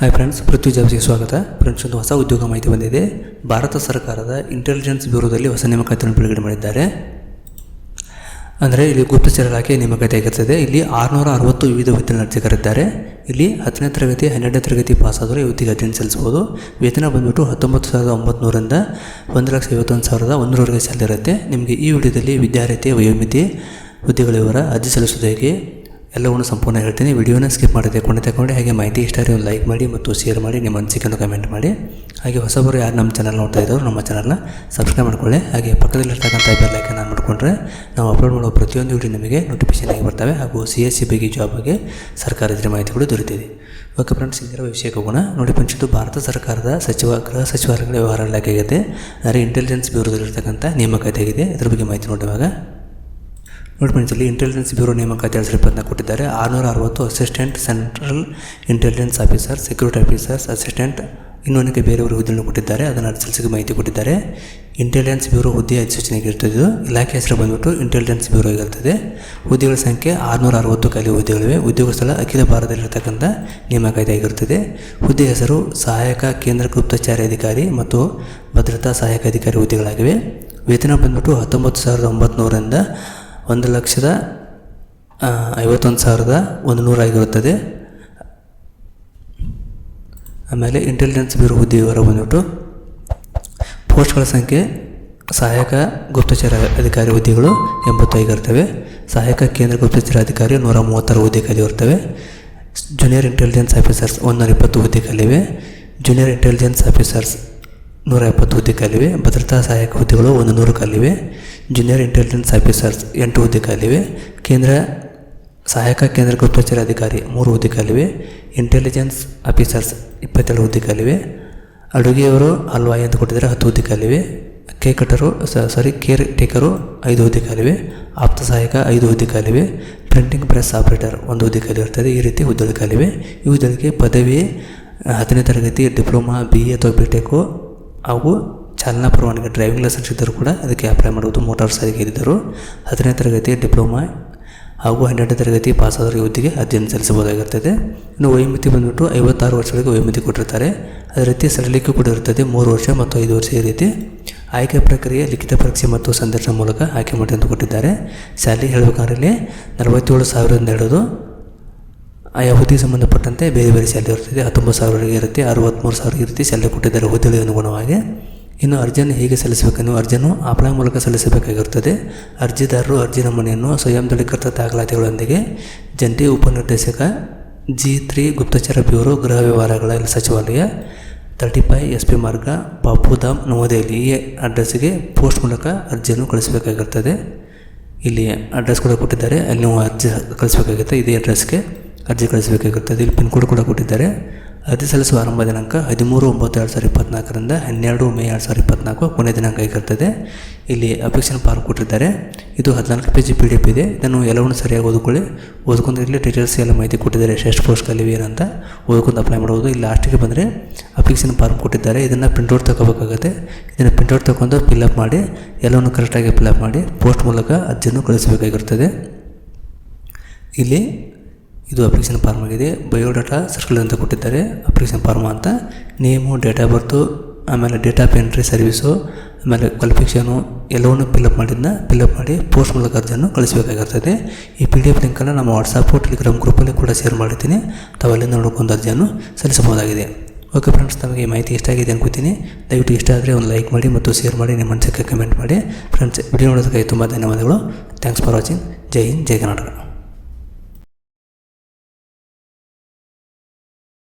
Hi friends ಪೃಥ್ವಿ ಜಾಬ್ಸ್ಗೆ ಸ್ವಾಗತ friends ಒಂದು ಹೊಸ ಉದ್ಯೋಗ ಮಾಹಿತಿ ಬಂದಿದೆ. ಭಾರತ ಸರ್ಕಾರದ ಇಂಟೆಲಿಜೆನ್ಸ್ ಬ್ಯೂರೋದಲ್ಲಿ ಹೊಸ ನೇಮಕಾತಿಯನ್ನು ಬಿಡುಗಡೆ ಮಾಡಿದ್ದಾರೆ. ಅಂದರೆ ಇಲ್ಲಿ ಗುಪ್ತಚರ ಇಲಾಖೆ ನೇಮಕಾತಿ ಆಗಿರ್ತದೆ. ಇಲ್ಲಿ ಆರುನೂರ ಅರವತ್ತು ವಿವಿಧ ವೇತನ ಅರ್ಜಿಕರಿದ್ದಾರೆ ಇಲ್ಲಿ ಹತ್ತನೇ ತರಗತಿ, ಹನ್ನೆರಡನೇ ತರಗತಿ ಪಾಸಾದರೂ ಇವತ್ತಿಗೆ ಅರ್ಜಿಯನ್ನು ಸಲ್ಲಿಸ್ಬೋದು ವೇತನ ಬಂದ್ಬಿಟ್ಟು ಹತ್ತೊಂಬತ್ತು ಸಾವಿರದ ಒಂಬತ್ನೂರಿಂದ ಒಂದು ಲಕ್ಷ ಐವತ್ತೊಂದು ಸಾವಿರದ ಒಂದೂರವರೆಗೆ ಸಲ್ಲಿರುತ್ತೆ ನಿಮಗೆ ಈ ವಿಡಿಯೋದಲ್ಲಿ ವಿದ್ಯಾರ್ಥಿ ವಯೋಮಿತಿ ಹುದ್ದೆಗಳ ವಿವರ ಅರ್ಜಿ ಸಲ್ಲಿಸೋದು ಎಲ್ಲವನ್ನು ಸಂಪೂರ್ಣ ಹೇಳ್ತೀನಿ. ವಿಡಿಯೋನ ಸ್ಕಿಪ್ ಮಾಡಿದೆ ಕೊಂಡು ತಗೊಂಡು. ಹಾಗೆ ಮಾಹಿತಿ ಇಷ್ಟ ಒಂದು ಲೈಕ್ ಮಾಡಿ ಮತ್ತು ಶೇರ್ ಮಾಡಿ, ನಿಮ್ಮ ಅನಿಸಿಕೆಯನ್ನು ಕಮೆಂಟ್ ಮಾಡಿ. ಹಾಗೆ ಹೊಸಬರು ಯಾರು ನಮ್ಮ ಚಾನಲ್ ನೋಡ್ತಾ ಇದ್ದಾರೋ ನಮ್ಮ ಚಾನಲ್ನ ಸಬ್ಸ್ಕ್ರೈಬ್ ಮಾಡ್ಕೊಳ್ಳಿ. ಹಾಗೆ ಪಕ್ಕದಲ್ಲಿರ್ತಕ್ಕಂಥ ಬೆಲ್ ಐಕನ್ ಆನ್ ಮಾಡಿಕೊಂಡ್ರೆ ನಾವು ಅಪ್ಲೋಡ್ ಮಾಡುವ ಪ್ರತಿಯೊಂದು ವಿಡಿಯೋ ನಿಮಗೆ ನೋಟಿಫಿಕೇಶನ್ ಆಗಿ ಬರ್ತವೆ. ಹಾಗೂ ಸಿ ಎಸ್ ಸಿ ಬಗ್ಗೆ ಜಾಬ್ ಬಗ್ಗೆ ಸರ್ಕಾರದ ಮಾಹಿತಿಗಳು ದೊರೆತಿದೆ. ಓಕೆ ಫ್ರೆಂಡ್ಸ್ ಇದರ ವಿಷಯಕ್ಕೆ ಹೋಗೋಣ. ನೋಡಿ ಫ್ರೆಂಡ್ಸ್ ಭಾರತ ಸರ್ಕಾರದ ಸಚಿವ, ಗೃಹ ಸಚಿವಾಲಯಗಳ ವ್ಯವಹಾರ ಇಲಾಖೆ ಆಗಿದೆ ಅಂದರೆ ಇಂಟೆಲಿಜೆನ್ಸ್ ಬ್ಯೂರೋದಲ್ಲಿರ್ತಕ್ಕಂಥ ನೇಮಕಾತಿ ಆಗಿದೆ ಇದ್ರ ಬಗ್ಗೆ ಮಾಹಿತಿ ನೋಡುವಾಗ ನೋಡಿ ಇಂಟೆಲಿಜೆನ್ಸ್ ಬ್ಯೂರೋ ನೇಮಕಾತಿ ಎರಡು ಕೊಟ್ಟಿದ್ದಾರೆ. ಆರುನೂರ ಅರವತ್ತು assistant central intelligence officer security officers assistant ಇನ್ನೂ ಅನೇಕ ಬೇರೆಯವರು ಹುದ್ದೆಯನ್ನು ಕೊಟ್ಟಿದ್ದಾರೆ, ಅದನ್ನು ಅರ್ಜಿಸಿಗೆ ಮಾಹಿತಿ ಕೊಟ್ಟಿದ್ದಾರೆ. ಇಂಟೆಲಿಜೆನ್ಸ್ ಬ್ಯೂರೋ ಹುದ್ದೆ ಅಧಿಸೂಚನೆಗೆ ಇರ್ತದೆ ಇದು ಇಲಾಖೆ ಹೆಸರು ಬಂದ್ಬಿಟ್ಟು ಇಂಟೆಲಿಜೆನ್ಸ್ ಬ್ಯೂರೋ ಆಗಿರ್ತದೆ ಹುದ್ದೆಗಳ ಸಂಖ್ಯೆ ಆರುನೂರ ಅರವತ್ತು ಖಾಲಿ ಹುದ್ದೆಗಳಿವೆ. ಉದ್ಯೋಗ ಸ್ಥಳ ಅಖಿಲ ಭಾರತದಲ್ಲಿರ್ತಕ್ಕಂಥ ನೇಮಕಾತಿ ಆಗಿರುತ್ತದೆ ಹುದ್ದೆ ಹೆಸರು ಸಹಾಯಕ ಕೇಂದ್ರ ಗುಪ್ತಚಾರಿ ಅಧಿಕಾರಿ ಮತ್ತು ಭದ್ರತಾ ಸಹಾಯಕ ಅಧಿಕಾರಿ ಹುದ್ದೆಗಳಾಗಿವೆ. ವೇತನ ಬಂದ್ಬಿಟ್ಟು ಹತ್ತೊಂಬತ್ತು ಸಾವಿರದ ಒಂಬತ್ನೂರರಿಂದ ಒಂದು ಲಕ್ಷದ ಐವತ್ತೊಂದು ಸಾವಿರದ ಒಂದು ನೂರ ಆಗಿರುತ್ತದೆ ಆಮೇಲೆ ಇಂಟೆಲಿಜೆನ್ಸ್ ಬ್ಯೂರೋ ಹುದ್ದೆ ವಿವರ ಬಂದ್ಬಿಟ್ಟು ಪೋಸ್ಟ್ಗಳ ಸಂಖ್ಯೆ, ಸಹಾಯಕ ಗುಪ್ತಚರ ಅಧಿಕಾರಿ ಹುದ್ದೆಗಳು ಎಂಬತ್ತೈದು ಇರ್ತವೆ. ಸಹಾಯಕ ಕೇಂದ್ರ ಗುಪ್ತಚರ ಅಧಿಕಾರಿ ನೂರ ಮೂವತ್ತಾರು ಹುದ್ದೆ ಇರ್ತವೆ. ಜೂನಿಯರ್ ಇಂಟೆಲಿಜೆನ್ಸ್ ಆಫೀಸರ್ಸ್ ಒಂದೂರ ಇಪ್ಪತ್ತು ಹುದ್ದೆ ಖಾಲಿವೆ ಜೂನಿಯರ್ ಇಂಟೆಲಿಜೆನ್ಸ್ ಆಫೀಸರ್ಸ್ ನೂರ ಎಪ್ಪತ್ತು ಹುದ್ದೆ ಭದ್ರತಾ ಸಹಾಯಕ ಹುದ್ದೆಗಳು ಒಂದು ನೂರು ಖಾಲಿವೆ ಜೂನಿಯರ್ ಇಂಟೆಲಿಜೆನ್ಸ್ ಆಫೀಸರ್ಸ್ ಎಂಟು ಹುದ್ದೆ ಖಾಲಿವೆ ಕೇಂದ್ರ ಸಹಾಯಕ ಕೇಂದ್ರ ಗುಪ್ತಚರ ಅಧಿಕಾರಿ ಮೂರು ಹುದ್ದೆ ಖಾಲಿವೆ ಇಂಟೆಲಿಜೆನ್ಸ್ ಆಫೀಸರ್ಸ್ ಇಪ್ಪತ್ತೆರಡು ಹುದ್ದೆ ಖಾಲಿವೆ ಅಡುಗೆಯವರು ಹಲ್ವಾಯಿ ಅಂತ ಕೊಟ್ಟಿದ್ದಾರೆ, ಹತ್ತು ಹುದ್ದೆ ಖಾಲಿವೆ ಕೇ ಕಟ್ಟರು ಸಾರಿ ಕೇರ್ ಟೇಕರು ಐದು ಹುದ್ದೆ ಖಾಲಿವೆ ಆಪ್ತ ಸಹಾಯಕ ಐದು ಹುದ್ದೆ ಖಾಲಿವೆ ಪ್ರಿಂಟಿಂಗ್ ಪ್ರೆಸ್ ಆಪರೇಟರ್ ಒಂದು ಹುದ್ದೆ ಖಾಲಿ ಇರ್ತದೆ ಈ ರೀತಿ ಹುದ್ದೆಗಳಿವೆ ಖಾಲಿವೆ ಈ ಹುದ್ದೆಗಳಿಗೆ ಪದವಿ, ಹತ್ತನೇ ತರಗತಿ, ಡಿಪ್ಲೊಮಾ ಬಿ ಎ ಅಥವಾ ಬಿ ಟೆಕು ಹಾಗೂ ಚಾಲನಾ ಪರವಾನಗಿ ಡ್ರೈವಿಂಗ್ ಲೈಸೆನ್ಸ್ ಇದ್ದರೂ ಕೂಡ ಅದಕ್ಕೆ ಅಪ್ಲೈ ಮಾಡುವುದು ಮೋಟಾರ್ ಸಾರಿಗೆ ಇದ್ದರು. ಹತ್ತನೇ ತರಗತಿ ಡಿಪ್ಲೊಮಾ ಹಾಗೂ ಹನ್ನೆರಡನೇ ತರಗತಿ ಪಾಸಾದವರ ಹುದ್ದೆಗೆ ಅರ್ಜಿಯನ್ನು ಸಲ್ಲಿಸಬಹುದಾಗಿರ್ತದೆ ಇನ್ನು ವಯೋಮಿತಿ ಬಂದುಬಿಟ್ಟು ಐವತ್ತಾರು ವರ್ಷಗಳಿಗೆ ವಯೋಮಿತಿ ಕೊಟ್ಟಿರ್ತಾರೆ. ಅದೇ ರೀತಿ ಸಡಿಲಿಕೆ ಕೂಡ ಇರ್ತದೆ ಮೂರು ವರ್ಷ ಮತ್ತು ಐದು ವರ್ಷ ಈ ರೀತಿ. ಆಯ್ಕೆ ಪ್ರಕ್ರಿಯೆ, ಲಿಖಿತ ಪರೀಕ್ಷೆ ಮತ್ತು ಸಂದರ್ಶನ ಮೂಲಕ ಆಯ್ಕೆ ಮಾಡಿ ಅಂತ ಕೊಟ್ಟಿದ್ದಾರೆ. ಸ್ಯಾಲರಿ ಹೇಳಬೇಕಾದ್ರೆ ಇಲ್ಲಿ ನಲವತ್ತೇಳು ಸಾವಿರದಿಂದ ಹಿಡಿದು ಆ ಹುದ್ದೆ ಸಂಬಂಧಪಟ್ಟಂತೆ ಬೇರೆ ಬೇರೆ ಸ್ಯಾಲರಿ ಇರ್ತದೆ ಹತ್ತೊಂಬತ್ತು ಸಾವಿರವರೆಗೆ ಇರುತ್ತೆ. ಅರವತ್ತ್ಮೂರು ಸಾವಿರ ಇರುತ್ತೆ ರೀತಿ ಸ್ಯಾಲರಿ ಕೊಟ್ಟಿದ್ದಾರೆ. ಹುದ್ದೆಗಳಿಗೆ ಅನುಗುಣವಾಗಿ. ಇನ್ನು ಅರ್ಜಿಯನ್ನು ಹೇಗೆ ಸಲ್ಲಿಸಬೇಕೆನ್ನು ಅರ್ಜಿಯನ್ನು ಆಫ್ಲೈನ್ ಮೂಲಕ ಸಲ್ಲಿಸಬೇಕಾಗಿರುತ್ತದೆ. ಅರ್ಜಿದಾರರು ಅರ್ಜಿ ನಮೂನೆಯನ್ನು ಸ್ವಯಂ ದೃಢೀಕೃತ ದಾಖಲಾತಿಗಳೊಂದಿಗೆ ಜಂಟಿ ಉಪನಿರ್ದೇಶಕ ಜಿ ತ್ರೀ ಗುಪ್ತಚರ ಬ್ಯೂರೋ ಗೃಹ ವ್ಯವಹಾರಗಳ ಸಚಿವಾಲಯ, ತರ್ಟಿ ಫೈ ಎಸ್ ಪಿ ಮಾರ್ಗ, ಬಾಪುಧಾಮ್ ನವದೆಹಲಿ ಈ ಅಡ್ರೆಸ್ಸಿಗೆ ಪೋಸ್ಟ್ ಮೂಲಕ ಅರ್ಜಿಯನ್ನು ಕಳಿಸಬೇಕಾಗಿರ್ತದೆ ಇಲ್ಲಿ ಅಡ್ರೆಸ್ ಕೂಡ ಕೊಟ್ಟಿದ್ದಾರೆ. ಅಲ್ಲಿ ನೀವು ಅರ್ಜಿ ಕಳಿಸಬೇಕಾಗುತ್ತೆ. ಇದೇ ಅಡ್ರೆಸ್ಗೆ ಅರ್ಜಿ ಕಳಿಸಬೇಕಾಗಿರ್ತದೆ ಇಲ್ಲಿ ಪಿನ್ ಕೋಡ್ ಕೂಡ ಕೊಟ್ಟಿದ್ದಾರೆ. ಅರ್ಜಿ ಸಲ್ಲಿಸುವ ಆರಂಭ ದಿನಾಂಕ ಹದಿಮೂರು, ಒಂಬತ್ತು ಎರಡು ಸಾವಿರದ ಇಪ್ಪತ್ನಾಲ್ಕರಿಂದ ಹನ್ನೆರಡು ಮೇ ಎರಡು ಸಾವಿರದ ಇಪ್ಪತ್ನಾಲ್ಕು ಕೊನೆಯ ದಿನಾಂಕ ಆಗಿರ್ತದೆ. ಇಲ್ಲಿ ಅಪ್ಲಿಕೇಶನ್ ಫಾರ್ಮ್ ಕೊಟ್ಟಿದ್ದಾರೆ. ಇದು ಹದಿನಾಲ್ಕು ಪೇಜ್ ಪಿ ಡಿ ಎಫ್ ಇದೆ. ಇದನ್ನು ಎಲ್ಲವನ್ನು ಸರಿಯಾಗಿ ಓದ್ಕೊಳ್ಳಿ. ಓದ್ಕೊಂಡು ಇಲ್ಲಿ ಡೀಟೇಲ್ಸ್ ಎಲ್ಲ ಮಾಹಿತಿ ಕೊಟ್ಟಿದ್ದಾರೆ. ಎಷ್ಟು ಪೋಸ್ಟ್ ಕಲಿವಿ ಏನಂತ ಓದ್ಕೊಂಡು ಅಪ್ಲೈ ಮಾಡ್ಬೋದು. ಇಲ್ಲಿ ಲಾಸ್ಟಿಗೆ ಬಂದರೆ ಅಪ್ಲಿಕೇಶನ್ ಫಾರ್ಮ್ ಕೊಟ್ಟಿದ್ದಾರೆ. ಇದನ್ನು ಪ್ರಿಂಟೌಟ್ ತಗೋಬೇಕಾಗುತ್ತೆ. ಇದನ್ನು ಪ್ರಿಂಟೌಟ್ ತಗೊಂಡು ಫಿಲ್ಅಪ್ ಮಾಡಿ, ಎಲ್ಲವನ್ನು ಕರೆಕ್ಟಾಗಿ ಫಿಲ್ಅಪ್ ಮಾಡಿ ಪೋಸ್ಟ್ ಮೂಲಕ ಅರ್ಜಿಯನ್ನು ಕಳಿಸಬೇಕಾಗಿರ್ತದೆ ಇಲ್ಲಿ ಇದು ಅಪ್ಲಿಕೇಶನ್ ಫಾರ್ಮ್ ಆಗಿದೆ. ಬಯೋಡಾಟಾ ಸರ್ಕಲ್ ಅಂತ ಕೊಟ್ಟಿದ್ದಾರೆ. ಅಪ್ಲಿಕೇಶನ್ ಫಾರ್ಮ್ ಅಂತ. ನೇಮು ಡೇಟ್ ಆಫ್ ಬರ್ತು ಆಮೇಲೆ ಡೇಟಾ ಆಫ್ ಎಂಟ್ರಿ ಸರ್ವಿಸು ಆಮೇಲೆ ಕ್ವಾಲಿಫಿಕೇಷನು ಎಲ್ಲವನ್ನು ಫಿಲ್ಅಪ್ ಮಾಡಿದ್ನ ಫಿಲ್ಅಪ್ ಮಾಡಿ ಪೋಸ್ಟ್ ಮೂಲಕ ಅರ್ಜಿಯನ್ನು ಕಳಿಸಬೇಕಾಗಿರ್ತದೆ. ಈ ಪಿ ಡಿ ಎಫ್ ಲಿಂಕನ್ನು ನಮ್ಮ ವಾಟ್ಸಪ್ಪು ಟೆಲಿಗ್ರಾಮ್ ಗ್ರೂಪಲ್ಲಿ ಕೂಡ ಶೇರ್ ಮಾಡಿದ್ದೀನಿ ತಾವು ಅಲ್ಲಿಂದ ನೋಡ್ಕೊಂಡು ಅರ್ಜಿಯನ್ನು ಸಲ್ಲಿಸಬಹುದಾಗಿದೆ. ಓಕೆ ಫ್ರೆಂಡ್ಸ್ ತಮಗೆ ಮಾಹಿತಿ ಇಷ್ಟ ಆಗಿದೆ ಅನ್ಕೋತೀನಿ. ದಯವಿಟ್ಟು ಇಷ್ಟ ಆದರೆ ಒಂದು ಲೈಕ್ ಮಾಡಿ ಮತ್ತು ಶೇರ್ ಮಾಡಿ, ನಿಮ್ಮ ಮನಸ್ಸಿಗೆ ಕಮೆಂಟ್ ಮಾಡಿ. ಫ್ರೆಂಡ್ಸ್ ವಿಡಿಯೋ ನೋಡೋದಕ್ಕೆ ತುಂಬ ಧನ್ಯವಾದಗಳು. ಥ್ಯಾಂಕ್ಸ್ ಫಾರ್ ವಾಚಿಂಗ್ ಜೈ ಹಿಂದ್, ಜೈ ಕರ್ನಾಟಕ.